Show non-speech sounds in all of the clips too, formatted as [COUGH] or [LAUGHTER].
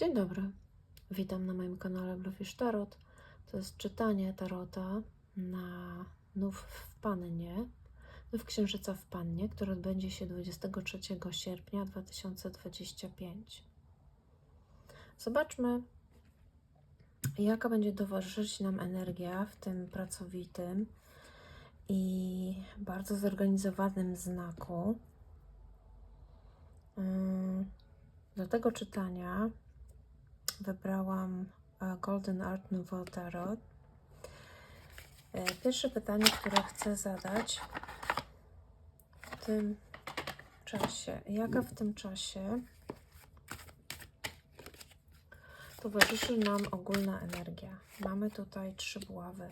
Dzień dobry, witam na moim kanale Bluefish Tarot. To jest czytanie tarota na nów w Pannie, nów księżyca w Pannie, który odbędzie się 23 sierpnia 2025. Zobaczmy, jaka będzie towarzyszyć nam energia w tym pracowitym i bardzo zorganizowanym znaku. Ym, Do tego czytania wybrałam e, Golden Art Nouveau Tarot. E, Pierwsze pytanie, które chcę zadać w tym czasie. Jaka w tym czasie towarzyszy nam ogólna energia? Mamy tutaj trzy buławy.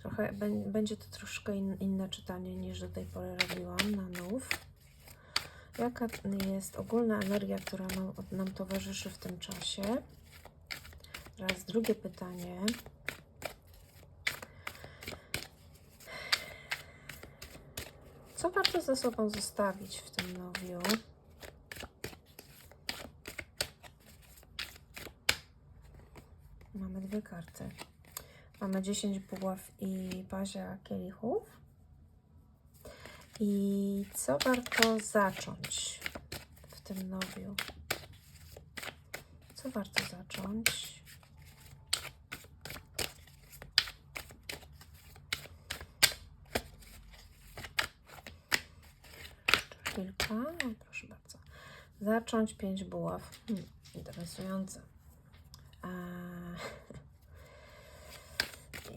Trochę bę- będzie to troszkę in, inne czytanie niż do tej pory robiłam na nów. Jaka jest ogólna energia, która nam, nam towarzyszy w tym czasie? Teraz drugie pytanie. Co warto ze sobą zostawić w tym nowiu? Mamy dwie karty. Mamy 10 buław i bazia kielichów. I co warto zacząć w tym nowiu? Co warto zacząć? Chwilka, o, proszę bardzo. Zacząć pięć buław. Hmm, interesujące. A... [LAUGHS]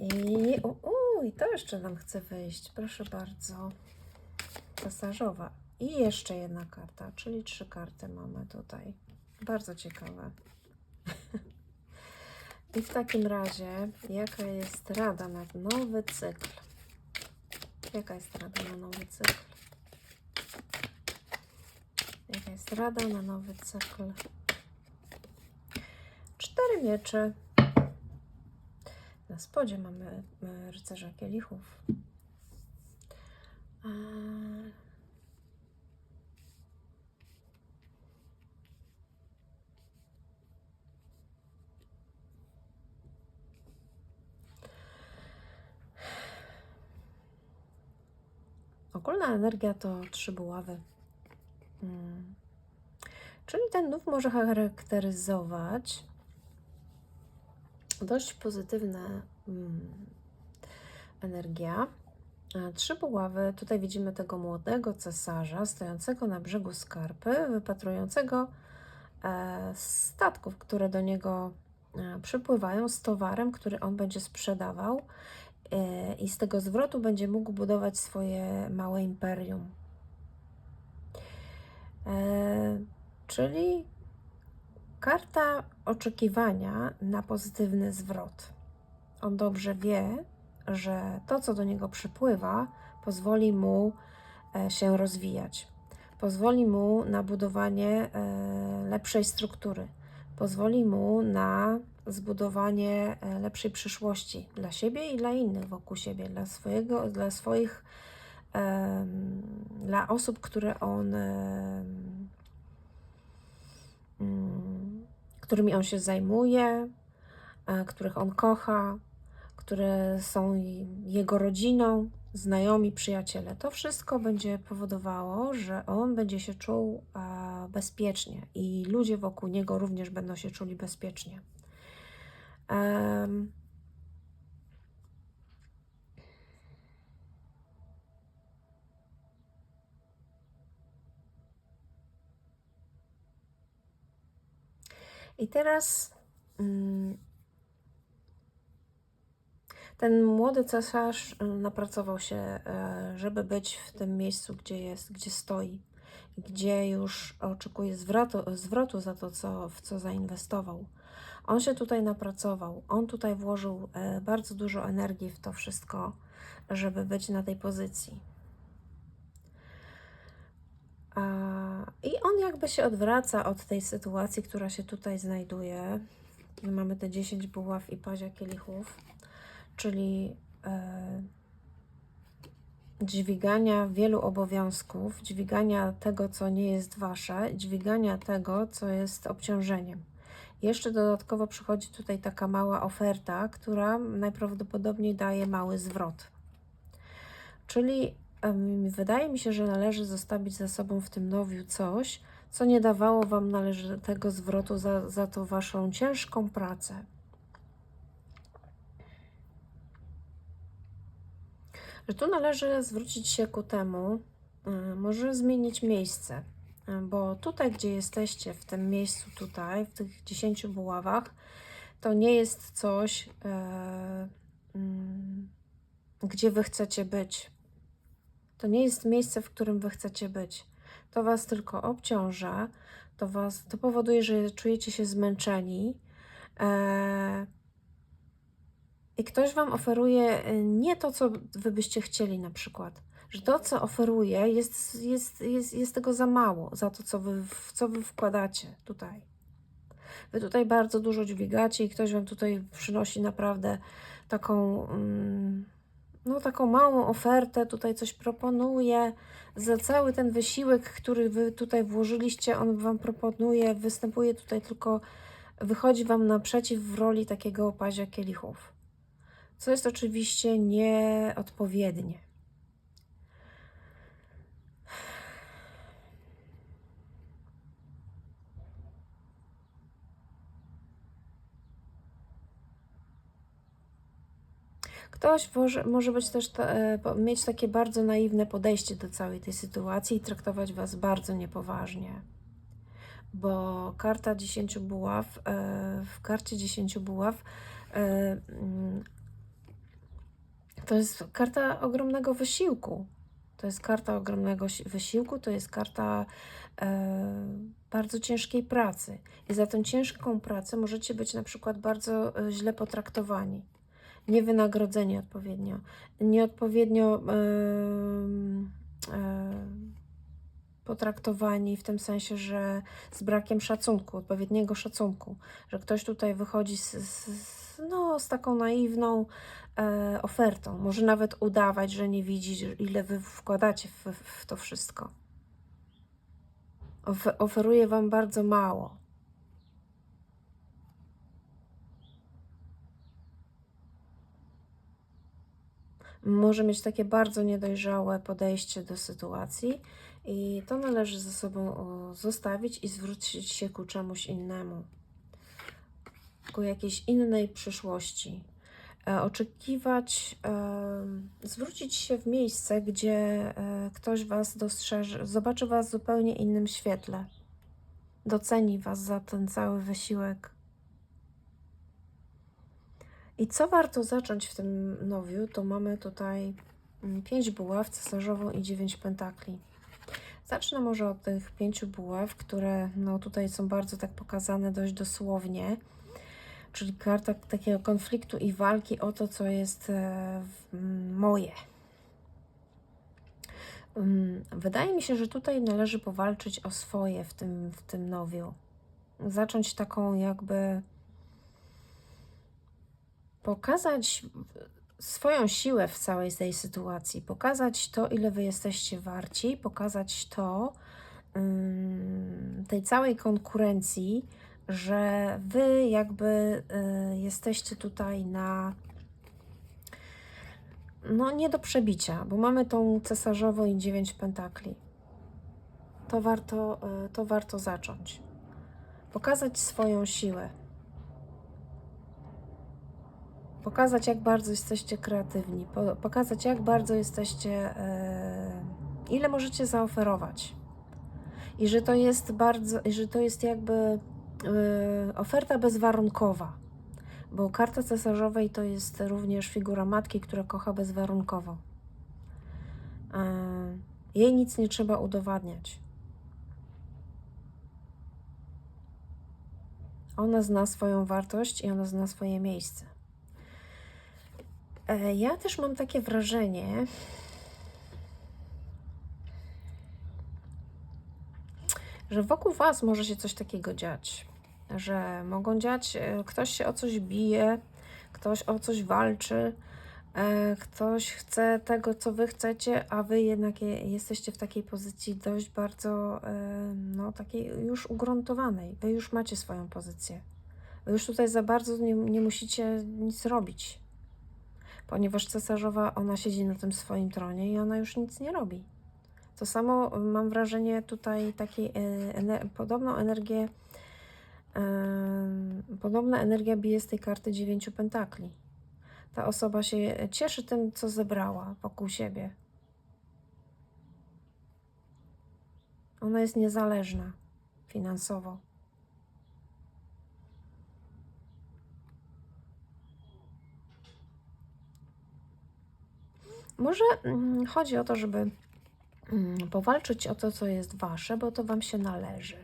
I, u, u, I to jeszcze nam chce wyjść. Proszę bardzo pasażowa. I jeszcze jedna karta, czyli trzy karty mamy tutaj. Bardzo ciekawe. [LAUGHS] I w takim razie, jaka jest rada na nowy cykl? Jaka jest rada na nowy cykl? Jaka jest rada na nowy cykl? Cztery miecze. Na spodzie mamy e, rycerza kielichów. A... Ogólna energia to trzy buławy. Mm. Czyli ten nów może charakteryzować dość pozytywna mm, energia. Trzy buławy. Tutaj widzimy tego młodego cesarza stojącego na brzegu skarpy, wypatrującego e, statków, które do niego e, przypływają z towarem, który on będzie sprzedawał i z tego zwrotu będzie mógł budować swoje małe imperium. E, Czyli karta oczekiwania na pozytywny zwrot. On dobrze wie, że to, co do niego przypływa, pozwoli mu e, się rozwijać, pozwoli mu na budowanie e, lepszej struktury, pozwoli mu na zbudowanie e, lepszej przyszłości dla siebie i dla innych wokół siebie, dla swojego, dla swoich, dla osób, które on, mm, którymi on się zajmuje, e, których on kocha, które są jego rodziną, znajomi, przyjaciele. To wszystko będzie powodowało, że on będzie się czuł e, bezpiecznie i ludzie wokół niego również będą się czuli bezpiecznie. Em, I teraz mm, ten młody cesarz y, napracował się, e, żeby być w tym miejscu, gdzie jest, gdzie stoi, gdzie już oczekuje zwrotu, zwrotu za to, co, w co zainwestował. On się tutaj napracował, on tutaj włożył e, bardzo dużo energii w to wszystko, żeby być na tej pozycji. I on jakby się odwraca od tej sytuacji, która się tutaj znajduje. Mamy te 10 buław i pazia kielichów, czyli e, dźwigania wielu obowiązków, dźwigania tego, co nie jest wasze, dźwigania tego, co jest obciążeniem. Jeszcze dodatkowo przychodzi tutaj taka mała oferta, która najprawdopodobniej daje mały zwrot. Czyli wydaje mi się, że należy zostawić za sobą w tym nowiu coś, co nie dawało Wam należytego zwrotu za, za tą Waszą ciężką pracę. Że tu należy zwrócić się ku temu, y, może zmienić miejsce, bo tutaj, gdzie jesteście, w tym miejscu tutaj, w tych 10 buławach, to nie jest coś, e, mm, gdzie Wy chcecie być. To nie jest miejsce, w którym Wy chcecie być to Was tylko obciąża, to, was, to powoduje, że czujecie się zmęczeni e, i ktoś Wam oferuje e, nie to, co Wy byście chcieli na przykład. Że to, co oferuje, jest, jest, jest, jest tego za mało, za to, co wy, co Wy wkładacie tutaj. Wy tutaj bardzo dużo dźwigacie i ktoś Wam tutaj przynosi naprawdę taką... Mm, no, taką małą ofertę, tutaj coś proponuje. Za cały ten wysiłek, który Wy tutaj włożyliście, on Wam proponuje, występuje tutaj tylko, wychodzi Wam naprzeciw w roli takiego pazia kielichów. Co jest oczywiście nieodpowiednie. Ktoś może, może być też e, mieć takie bardzo naiwne podejście do całej tej sytuacji i traktować Was bardzo niepoważnie. Bo karta 10 buław, e, w karcie 10 buław e, mm, to jest karta ogromnego wysiłku. To jest karta ogromnego wysiłku, to jest karta bardzo ciężkiej pracy. I za tą ciężką pracę możecie być na przykład bardzo źle potraktowani niewynagrodzeni odpowiednio, nieodpowiednio yy, yy, potraktowani w tym sensie, że z brakiem szacunku, odpowiedniego szacunku, że ktoś tutaj wychodzi z, z, no, z taką naiwną e, ofertą, może nawet udawać, że nie widzi, ile wy wkładacie w, w to wszystko. oferuje Wam bardzo mało. Może mieć takie bardzo niedojrzałe podejście do sytuacji i to należy ze sobą zostawić i zwrócić się ku czemuś innemu, ku jakiejś innej przyszłości. E, oczekiwać, zwrócić się w miejsce, gdzie e, ktoś Was dostrzeże, zobaczy Was w zupełnie innym świetle, doceni Was za ten cały wysiłek i co warto zacząć w tym nowiu, to mamy tutaj 5 mm, buław, cesarzową i 9 pentakli. Zacznę może od tych pięciu buław, które no, tutaj są bardzo tak pokazane dość dosłownie, czyli karta takiego konfliktu i walki o to, co jest e, moje. Mm, wydaje mi się, że tutaj należy powalczyć o swoje w tym, w tym nowiu. Zacząć taką jakby pokazać swoją siłę w całej tej sytuacji, pokazać to, ile wy jesteście warci, pokazać to tej całej konkurencji, że wy jakby y, jesteście tutaj na no nie do przebicia, bo mamy tą cesarzową i dziewięć pentakli. To warto, y, to warto zacząć. Pokazać swoją siłę pokazać, jak bardzo jesteście kreatywni, pokazać, jak bardzo jesteście, e, ile możecie zaoferować. I że to jest bardzo, że to jest jakby e, oferta bezwarunkowa, bo karta cesarzowej to jest również figura matki, która kocha bezwarunkowo. E, jej nic nie trzeba udowadniać. Ona zna swoją wartość i ona zna swoje miejsce. E, ja też mam takie wrażenie, że wokół Was może się coś takiego dziać, że mogą dziać, e, ktoś się o coś bije, ktoś o coś walczy, E, Ktoś chce tego, co wy chcecie, a wy jednak je- jesteście w takiej pozycji dość bardzo, no takiej już ugruntowanej. Wy już macie swoją pozycję. Wy już tutaj za bardzo nie, nie musicie nic robić, ponieważ cesarzowa, ona siedzi na tym swoim tronie i ona już nic nie robi. To samo mam wrażenie tutaj takiej, e, ener- podobną energię, em, podobna energia bije z tej karty dziewięciu pentakli ta osoba się cieszy tym, co zebrała wokół siebie. Ona jest niezależna finansowo. Może mm, chodzi o to, żeby mm, powalczyć o to, co jest wasze, bo to wam się należy.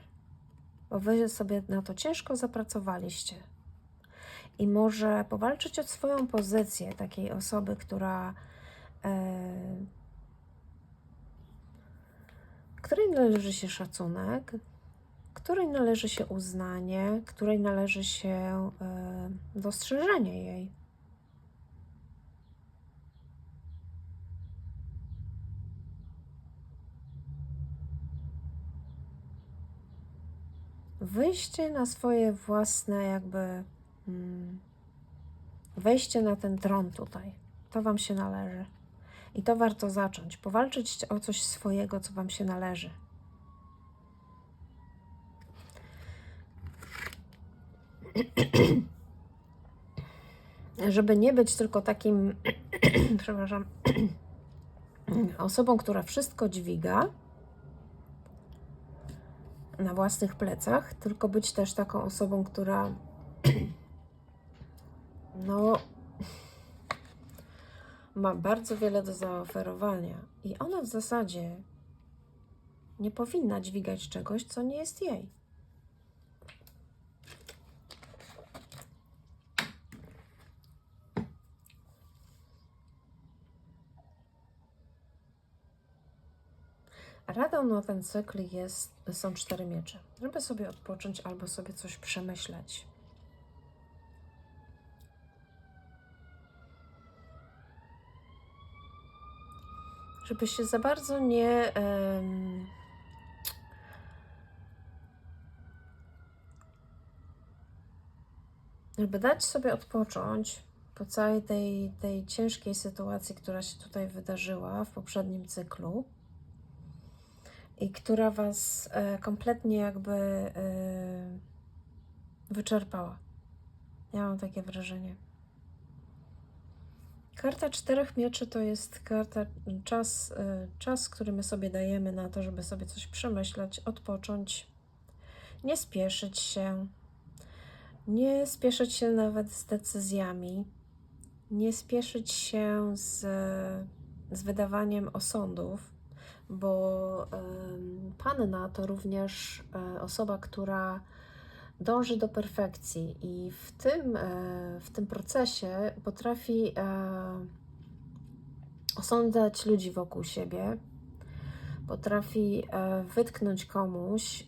Bo wy sobie na to ciężko zapracowaliście i może powalczyć o swoją pozycję takiej osoby, która e, której należy się szacunek, której należy się uznanie, której należy się e, dostrzeżenie jej. Wyjście na swoje własne, jakby mm, wejście na ten tron tutaj. To Wam się należy. I to warto zacząć. Powalczyć o coś swojego, co Wam się należy. Żeby nie być tylko takim, [CLEARS THROAT] przepraszam, [CLEARS THROAT] osobą, która wszystko dźwiga na własnych plecach, tylko być też taką osobą, która [CLEARS THROAT] no ma bardzo wiele do zaoferowania i ona w zasadzie nie powinna dźwigać czegoś, co nie jest jej. Radą na ten cykl jest, są cztery miecze, żeby sobie odpocząć albo sobie coś przemyśleć. Żeby się za bardzo nie. em, żeby dać sobie odpocząć po całej tej, tej ciężkiej sytuacji, która się tutaj wydarzyła w poprzednim cyklu i która Was e, kompletnie jakby e, wyczerpała. Ja mam takie wrażenie. Karta czterech mieczy to jest karta, czas, e, czas, który my sobie dajemy na to, żeby sobie coś przemyśleć, odpocząć, nie spieszyć się, nie spieszyć się nawet z decyzjami, nie spieszyć się z, z wydawaniem osądów, bo panna to również e, osoba, która dąży do perfekcji i w tym, e, w tym procesie potrafi e, osądzać ludzi wokół siebie, potrafi wytknąć komuś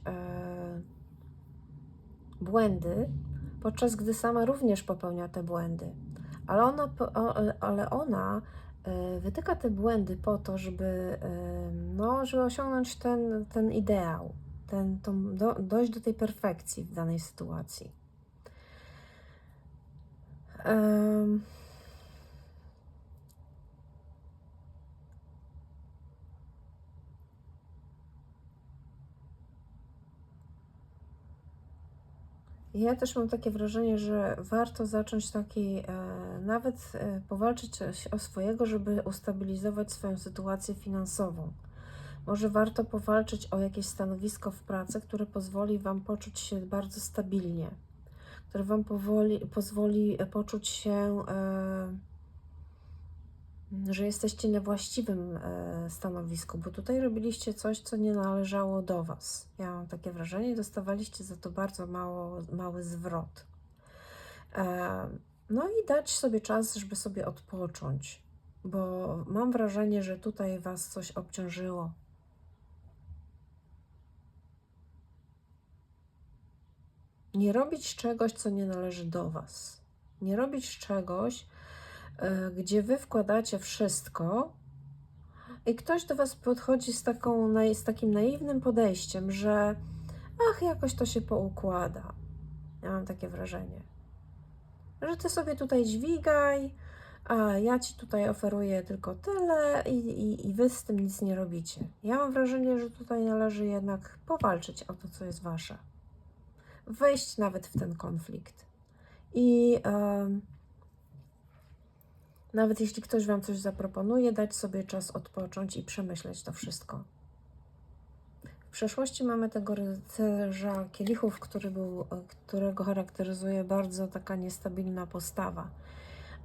błędy, podczas gdy sama również popełnia te błędy. Ale ona, ale ona e, wytyka te błędy po to, żeby, e, no, żeby osiągnąć ten, ten ideał, ten, tą, do, dojść do tej perfekcji w danej sytuacji. Em, Ja też mam takie wrażenie, że warto zacząć taki, e, nawet e, powalczyć o- swojego, żeby ustabilizować swoją sytuację finansową. Może warto powalczyć o jakieś stanowisko w pracy, które pozwoli Wam poczuć się bardzo stabilnie, które Wam powoli, pozwoli e, poczuć się, że jesteście na właściwym e, stanowisku, bo tutaj robiliście coś, co nie należało do Was. Ja mam takie wrażenie dostawaliście za to bardzo mało, mały zwrot. E, No i dać sobie czas, żeby sobie odpocząć, bo mam wrażenie, że tutaj Was coś obciążyło. Nie robić czegoś, co nie należy do Was. Nie robić czegoś, gdzie wy wkładacie wszystko i ktoś do was podchodzi z, taką, z takim naiwnym podejściem, że ach, jakoś to się poukłada. Ja mam takie wrażenie, że ty sobie tutaj dźwigaj, a ja ci tutaj oferuję tylko tyle i, i, i wy z tym nic nie robicie. Ja mam wrażenie, że tutaj należy jednak powalczyć o to, co jest wasze. Wejść nawet w ten konflikt. I em, nawet jeśli ktoś wam coś zaproponuje, dać sobie czas odpocząć i przemyśleć to wszystko. W przeszłości mamy tego rycerza kielichów, który był, którego charakteryzuje bardzo taka niestabilna postawa.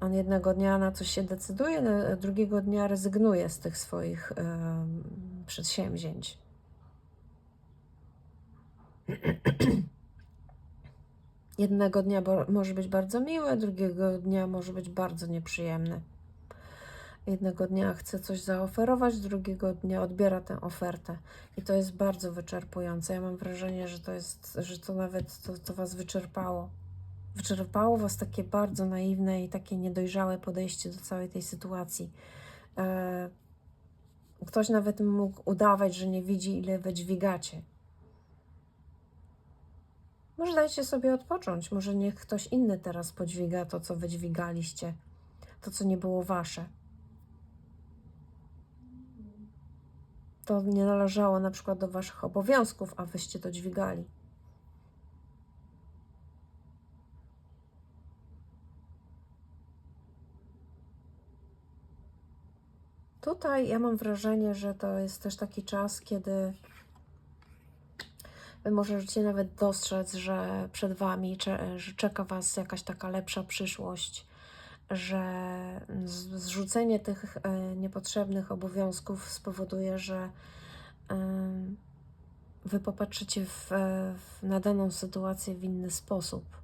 On jednego dnia na coś się decyduje, na- drugiego dnia rezygnuje z tych swoich em, przedsięwzięć. [CLEARS THROAT] Jednego dnia może być bardzo miły, drugiego dnia może być bardzo nieprzyjemny. Jednego dnia chce coś zaoferować, drugiego dnia odbiera tę ofertę. I to jest bardzo wyczerpujące. Ja mam wrażenie, że to jest, że to nawet to, to was wyczerpało. Wyczerpało was takie bardzo naiwne i takie niedojrzałe podejście do całej tej sytuacji. E, ktoś nawet mógł udawać, że nie widzi, ile wy dźwigacie. Może dajcie sobie odpocząć. Może niech ktoś inny teraz podźwiga to, co wydźwigaliście, to, co nie było wasze. To nie należało na przykład do waszych obowiązków, a wyście to dźwigali. Tutaj ja mam wrażenie, że to jest też taki czas, kiedy możecie nawet dostrzec, że przed Wami, że czeka Was jakaś taka lepsza przyszłość, że zrzucenie tych e, niepotrzebnych obowiązków spowoduje, że em, Wy popatrzycie w, e, w, na daną sytuację w inny sposób.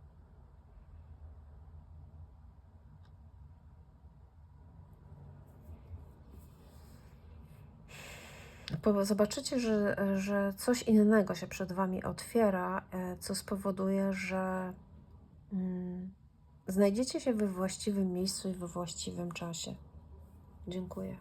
Po- Zobaczycie, że, że coś innego się przed Wami otwiera, e, co spowoduje, że mm, znajdziecie się we właściwym miejscu i we właściwym czasie. Dziękuję.